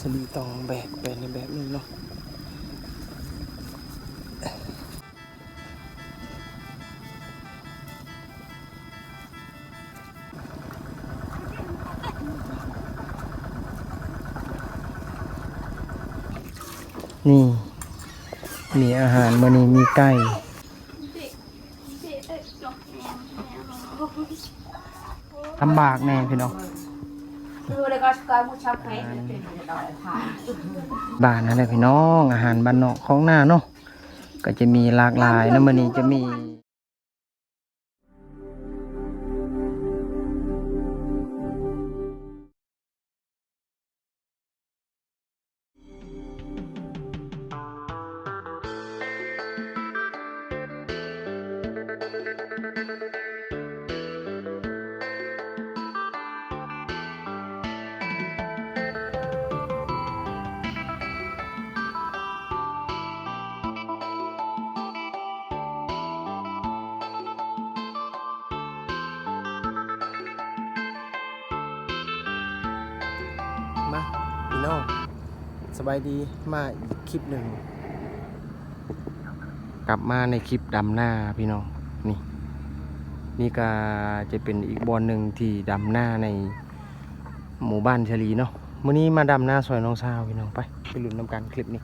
สลีตองแบกไปในแบบนึงเนาะนี่ มีอาหารมันนี้มีไก่ลำบากแน่พี่น้อง บ้านนั่นแหละพี่น้องอาหารบ้านนอกของหน้าเนาะก็จะมีหลากหลายนะมื้อนี้จะมี มาพี่น้องสบายดีมาอีกคลิปหนึ่ง กลับมาในคลิปดำหน้าพี่น้องนี่ นี่ก็จะเป็นอีกบอลหนึ่งที่ดำหน้าในหมู่บ้านชลีเนาะมื้อนี้มาดำหน้าซอยน้องสาวพี่น้องไปไปลุ้นนำกันคลิปนี้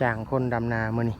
จ้างคนดำนาเมื้อนี้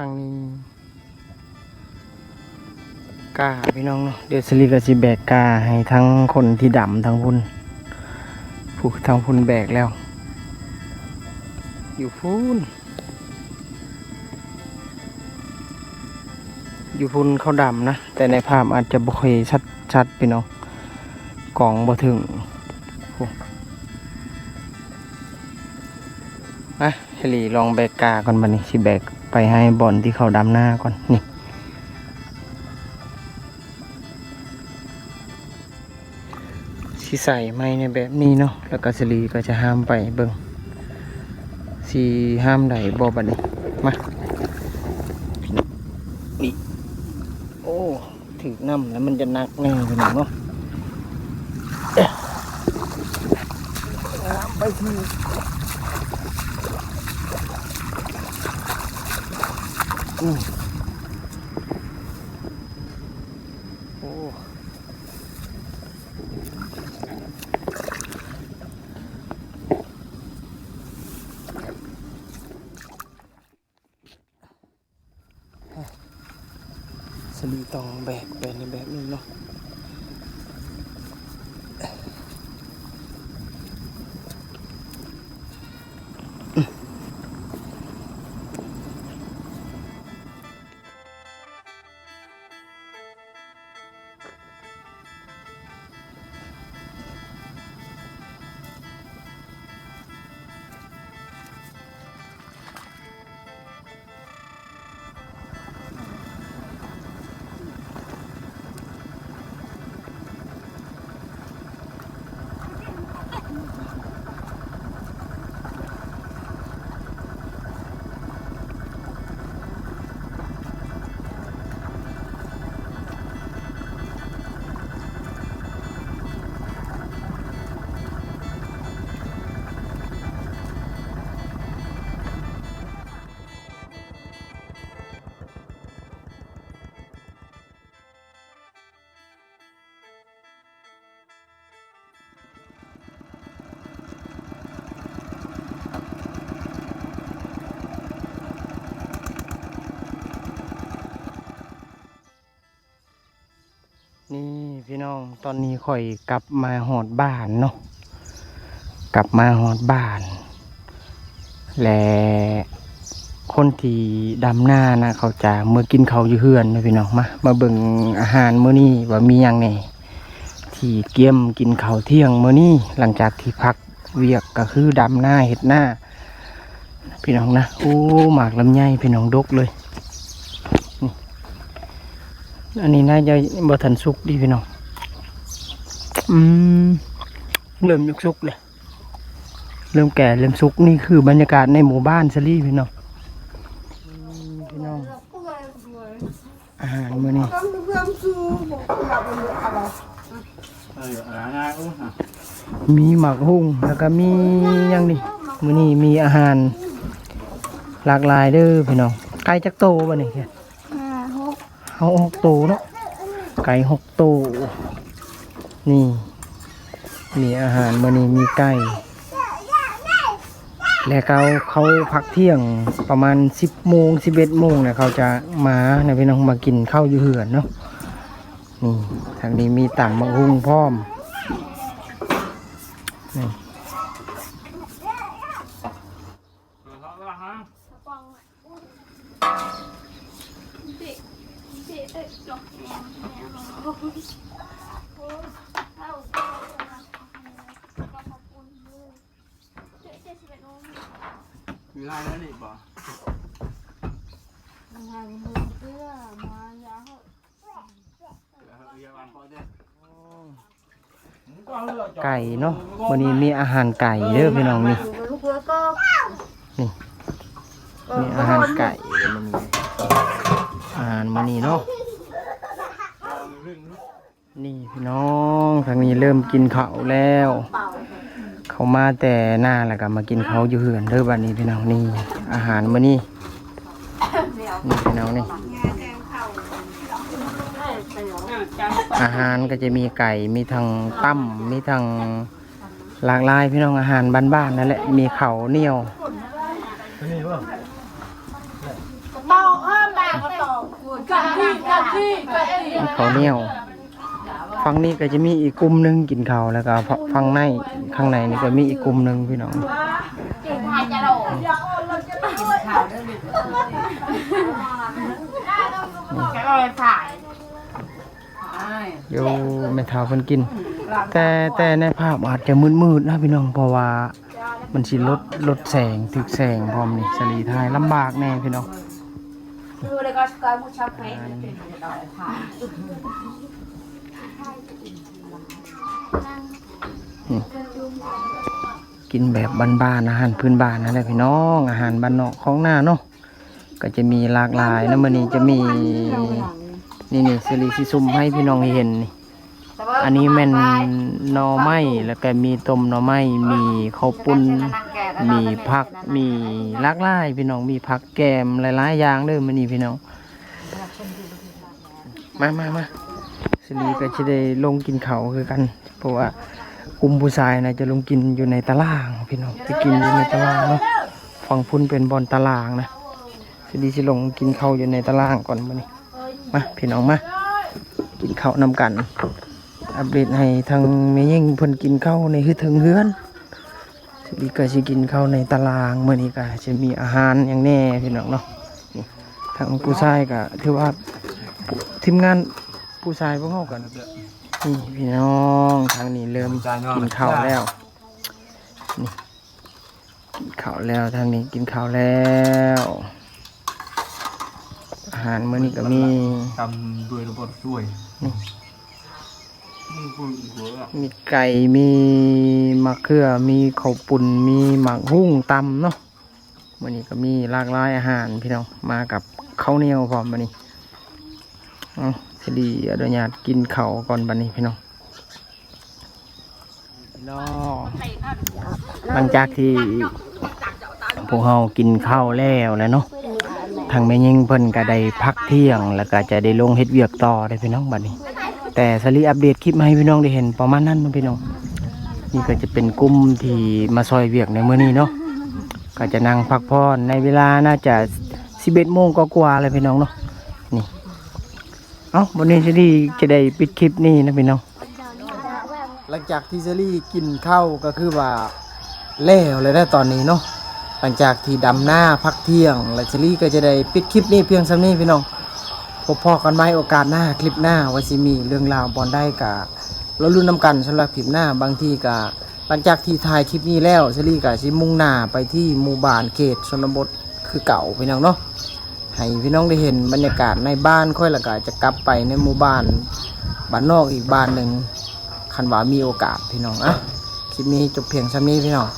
ทางนี้กาพี่น้องเนาะเดี๋ยวสลีก็สิแบกกาให้ทั้งคนที่ดำทั้งพุ่นผู้ทั้งพุ่นแบกแล้ว อยู่พุ่นอยู่พุ่นเขาดำนะ แต่ในภาพอาจจะบ่ค่อยชัดชัดพี่น้องกล่องบ่ถึงโอ้อะเฮลีลองแบกกาก่อนบัดนี้สิแบก ไปให้บ่อลที่เขาดำหน้าก่อนนี่สีใส่ไม้ในแบบนี้เนาะแล้วก็สลีก็จะห้ามไปเบิ่งสีห้ามไดบ่บัดนี้มานี่โอ้ถือน้ำแล้วมันจะหนักแน่ไปหน่อยเนาะน้ำไปที อืมโอ้สลีต้องแบกไปในแบบนี้เนาะ พี่น้องตอนนี้ข่อยกลับมาหอดบ้านเนาะกลับมาหอดบ้าน และคนที่ดำหน้านะเขาจะเมื่อกินเขาอยู่เฮือนนะพี่น้องมามาเบิ่งอาหารมื้อนี้ว่ามีอย่างแหน่ที่เกียมกินเขาเที่ยงมื้อนี้หลังจากที่พักเวียกก็คือดำหน้าเห็ดหน้า พี่น้องนะโอ้หมากลำไยพี่น้องดกเลยอันนี้น่าจะบ่ทันสุกดีพี่น้อง อืมเริ่มยุกสุกเลยเริ่มแก่เริ่มสุกนี่คือบรรยากาศในหมู่บ้านซะลี่พี่น้องอืมพี่น้องอาหารมื้อนี้มีหมักหุ่งแล้วก็มีหยังนี่มื้อนี้มีอาหาร หลากหลายเด้อพี่น้องไก่จักโตบ่นี่แค่เอาหกตัวเนาะไก่หกตัวนี่ มีอาหารมื้อนี้มีไก่และเขาเขาพักเที่ยงประมาณสิบโมงสิบเอ็ดโมงเนี่ยเขาจะมาในพี่น้องมากินข้าวอยู่เหือนเนาะนี่ทางนี้มีต่ำมะฮุ่งพร้อมนี่ ไก่เนาะวันนี้มีอาหารไก่เด้อพี่น้องนี่มีอาหารไก่มันมีอาหารมานี่เนาะนี่พี่น้องทางนี้เริ่มกินข้าวแล้วเขามาแต่หน้าแล้วก็มากินเขาวอยู่เหือนเด้อบัดนี้พี่น้องนี่ อาหารมานี่นี่พี่น้องนี่ อาหารก็จะมีไก่มีทางตั้มมีทางหลากหลายพี่น้องอาหารบ้านๆนั่นแหละมีเขาวเหนียว Tao ôm bà có tổ của cả đi cả ข้าวเหนียว ฝั่งนี้ก็จะมีอีกกลุ่มหนึงกินข้าวแล้วก็ฝั่งในข้างในนี่ก็มีอีกกลุ่มหนึงพี่น้อง cái rồi phải เดี๋ยวแม่เฒ่าเพิ่นกิน แต่แต่ในภาพอาจจะมืดๆนะพี่น้องเพราะว่ามันสิลดลดแสงถึกแสงพร้อมนี่สลีทายลำบากแน่พี่น้อง Tôi đây có cái một trăm mấy nó chuyển thì đòi phải กินแบบบ้านๆอาหารพื้นบ้านนั่นแหละพี่น้องอาหารบ้านนอกของหน้าเนาะก็จะมีหลากหลายนะมื้อนี้จะมีนี่นี่สลีสิซุมให้พี่น้องเห็นนี่อันนี้แม่นหน่อไม้แล้วก็มีต้มหน่อไม้มีข้าวปุ้นมีผักมีหลากหลายพี่น้องมีผักแกมหลายๆอย่างเด้อมื้อนี้พี่น้องมามามา สลีก็จะได้ลงกินเขาคือกัน เพราะว่ากลุ่มผู้ชายนะจะลงกินอยู่ในตารางพี่น้องจะกินอยู่ในตารางเนาะฝั่งพุ่นเป็นบอลตารางนะสลีสิลงกินเขาอยู่ในตารางก่อนมื้อนี้มาพี่น้องมากินเขาวนำกัน อัปเดตให้ทางแม่ยิ่งเพิ่นกินเข้าในฮือถึงเฮือนสิบีก็สิกินเข้าในตารางมื้อนี้ก็จะมีอาหารอย่างแน่พี่น้องเนาะทางผู้ชายก็ถือว่าทีมงาน ผู้ชายพวกเฮากันนี่พี่น้องทางนี้เริ่มกินข้าวแล้วนี่กินข้าวแล้วทางนี้กินข้าวแล้ว อาหารมื้อนี้ก็มีทำด้วยระบบช่วยนี่มึงพูดหัวอะมีไก่ มีมะเขือ มีข้าวปุ่น มีหมักหุ้งตำเนาะวันนี้ก็มีหลากหลายอาหารพี่น้อง มากับข้าวเหนียวพร้อมบันนี้ เอาสิดีอนุญาตกินข้าวก่อนบันนี้พี่น้องน้องหลังจากที่พวกเรากินข้าวแล้วแล้วเนาะทางแม่ยิงเพิ่นก็ได้พักเที่ยง แล้วก็จะได้ลงเฮ็ดเวียกต่อได้พี่น้องบัดนี้ แต่สลีอัปเดตคลิปมาให้พี่น้องได้เห็นประมาณนั้นเพี่น้องนี่ก็จะเป็นกลุ่มที่มาซอยเวียกในมื้อนี้เนาะก็จะนั่งพักผ่อนในเวลาน่าจะ11โมงก็กว่าๆเลยพี่น้องเนาะ เอาวันนี้สลีจะได้ปิดคลิปนี้นะพี่น้องหลังจากที่สลีกินข้าวก็คือว่าแล้วเลยได้ตอนนี้เนาะหลังจากที่ดำหน้าพักเที่ยงและสลีก็จะได้ปิดคลิปนี้เพียงสำนี้พี่น้องพบพอกันไหมโอกาสหน้าคลิปหน้าว่าสิมีเรื่องราวบอลได้กะเราลุ้นนำกันสำหรับคลิปหน้าบางทีกะหลังจากที่ถ่ายคลิปนี้แล้วซีรีส์กะสิมุ่งหน้าไปที่หมู่บ้านเขตชนบทคือเก่าพี่น้องเนาะ ให้พี่น้องได้เห็นบรรยากาศในบ้านค่อยละกาจะกลับไปในหมู่บ้านบ้านนอกอีกบ้านหนึ่งคันว่ามีโอกาสพี่น้องอะคลิปนี้จบเพียงสำนี้พี่น้อง